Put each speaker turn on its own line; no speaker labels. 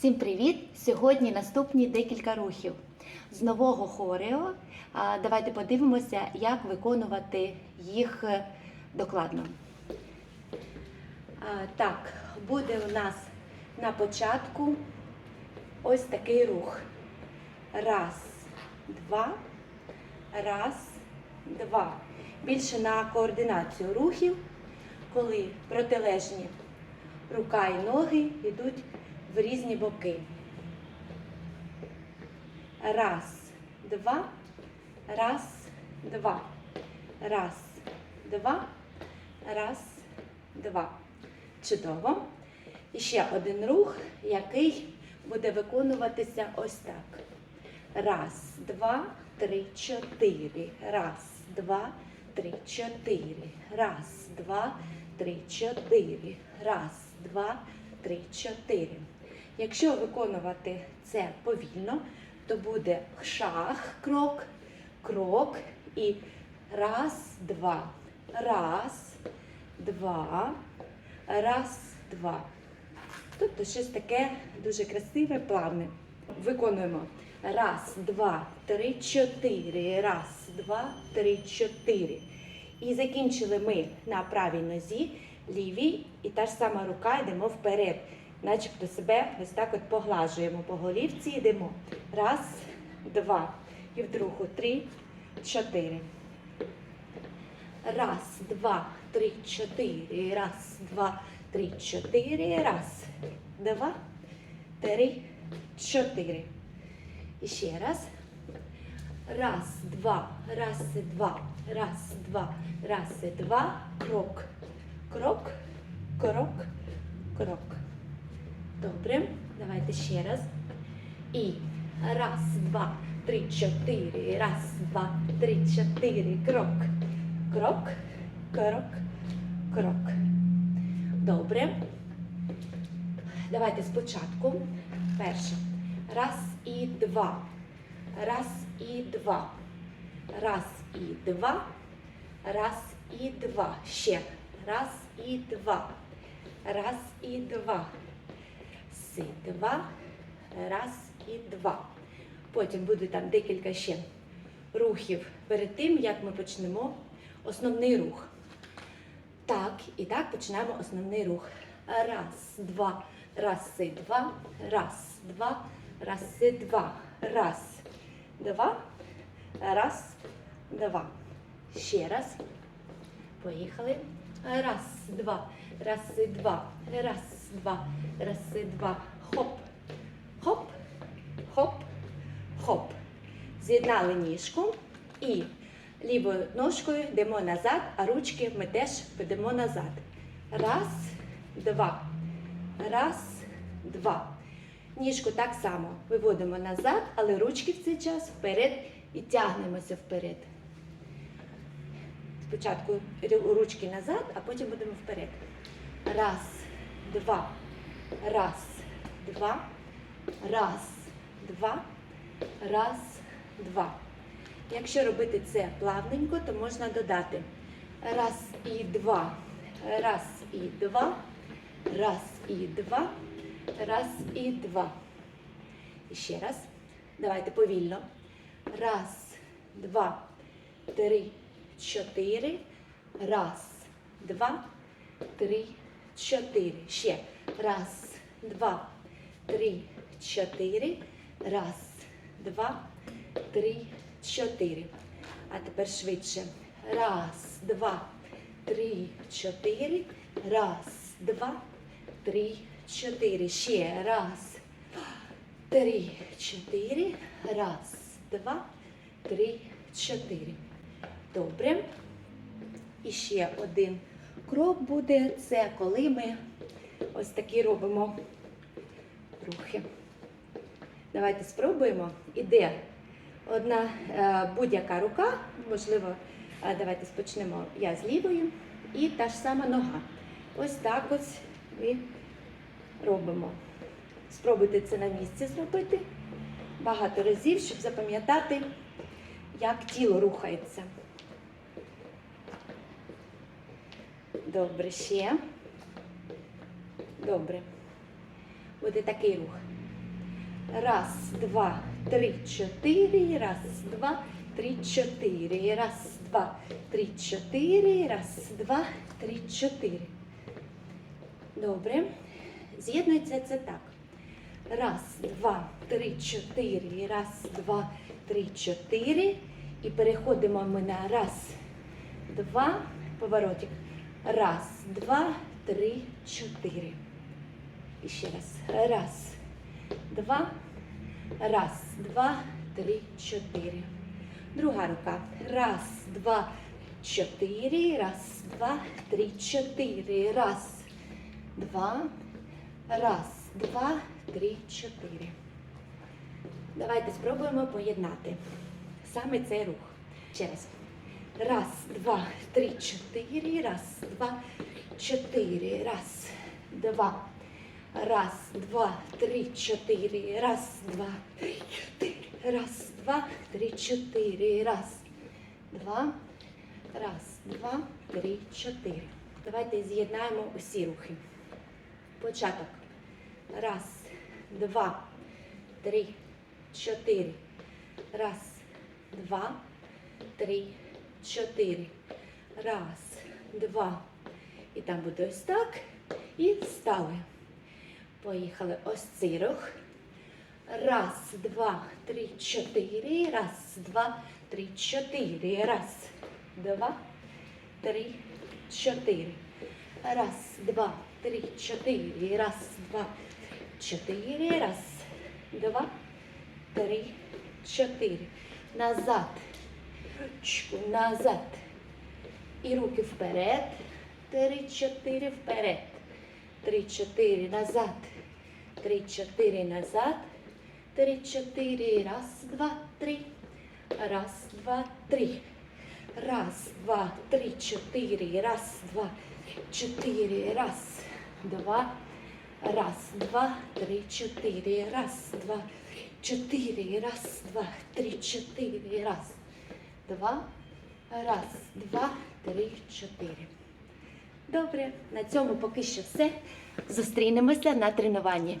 Всім привіт! Сьогодні наступні декілька рухів з нового хорео. Давайте подивимося, як виконувати їх е, докладно. Так, буде у нас на початку ось такий рух. Раз, два, раз, два. Більше на координацію рухів, коли протилежні рука і ноги йдуть в різні боки. Раз, два, раз, два. Раз, два, раз, два. Чудово. І ще один рух, який буде виконуватися ось так. Раз, два, три, чотири. Раз, два, три, чотири. Раз, два, три, чотири. Раз, два, три, чотири. Якщо виконувати це повільно, то буде шах, крок, крок і раз, два. Раз, два, раз, два. Тобто щось таке дуже красиве, плавне. Виконуємо. Раз, два, три, чотири. Раз, два, три, чотири. І закінчили ми на правій нозі, лівій, і та ж сама рука йдемо вперед. Начебто себе ось так от поглажуємо по голівці, йдемо. Раз, два. І в другу три, чотири. Раз, два, три, чотири. Раз, два, три, чотири. Раз, два, три, чотири. І ще раз. Раз, два, раз, два, раз, два, раз, два. Крок, крок, крок, крок. Добре. Давайте ще раз. І раз, два, три, чотири. Раз, два, три, чотири. Крок, крок, крок, крок. Добре. Давайте спочатку. Перше. Раз і два. Раз і два. Раз і два. Раз і два. Ще. Раз і два. Раз і два. Си, два. Раз і два. Потім буде там декілька ще рухів перед тим, як ми почнемо основний рух. Так, і так починаємо основний рух. Раз, два, раз, і два, раз, два, раз, і два, раз, два, раз, два. Ще раз. Поїхали. Раз, два, раз, і два, раз, два, раз, два. Хоп, хоп, хоп, хоп. З'єднали ніжку і лівою ножкою йдемо назад, а ручки ми теж підемо назад. Раз, два. Раз, два. Ніжку так само виводимо назад, але ручки в цей час вперед і тягнемося вперед. Спочатку ручки назад, а потім будемо вперед. Раз, два, раз, два, раз, два, раз, два. Якщо робити це плавненько, то можна додати раз і два, раз і два, раз і два, раз і два. І ще раз. Давайте повільно. Раз, два, три, чотири. Раз, два, три, чотири. Ще. Раз, два, три, чотири. Раз, два, три, чотири. А тепер швидше. Раз, два, три, чотири. Раз, два, три, чотири. Ще раз, три, чотири. Раз, два, три, чотири. Добре. І ще один крок буде. Це коли ми ось такі робимо рухи. Давайте спробуємо. Іде одна е, будь-яка рука, можливо, е, давайте спочнемо я з лівої, і та ж сама нога. Ось так ось ми робимо. Спробуйте це на місці зробити багато разів, щоб запам'ятати, як тіло рухається. Добре, ще. Добре. Буде такий рух. Раз, два, три, чотири. Раз, два, три, чотири. Раз, два, три, чотири. Раз, два, три, чотири. Добре. З'єднується це так. Раз, два, три, чотири. Раз, два, три, чотири. І переходимо ми на раз, два, поворотик. Раз, два, три, чотири. І ще раз. Раз, два, раз, два, три, чотири. Друга рука. Раз, два, чотири. Раз, два, три, чотири. Раз, два, раз, два, три, чотири. Давайте спробуємо поєднати саме цей рух. Ще раз. Раз, два, три, чотири. Раз, два, чотири. Раз, два. Раз, два, три, чотири. Раз, два, три, чотири. Раз, два, три, чотири. Раз, два. Раз, два, три, чотири. Давайте з'єднаємо усі рухи. Початок. Раз, два, три, чотири. Раз, два, три, чотири. Раз, два. І там буде ось так. І стали. Поїхали ось цей рух. Раз, два, три, чотири. Раз, два, три, чотири. Раз, два, три, чотири. Раз, два, три, чотири. Раз, два, чотири. Раз, два, три, чотири. Назад. Ручку назад. І руки вперед. Три, чотири вперед. Три, чотири назад. Три, чотири назад. Три, чотири. Раз, два, три. Раз, два, три. Раз, два, три, чотири. Раз, два, чотири. Раз, два. Раз, два, три, чотири. Раз, два, чотири. Раз, два, три, чотири. Раз, два. Раз, два, три, чотири. Добре, на цьому поки що все. Зустрінемося на тренуванні.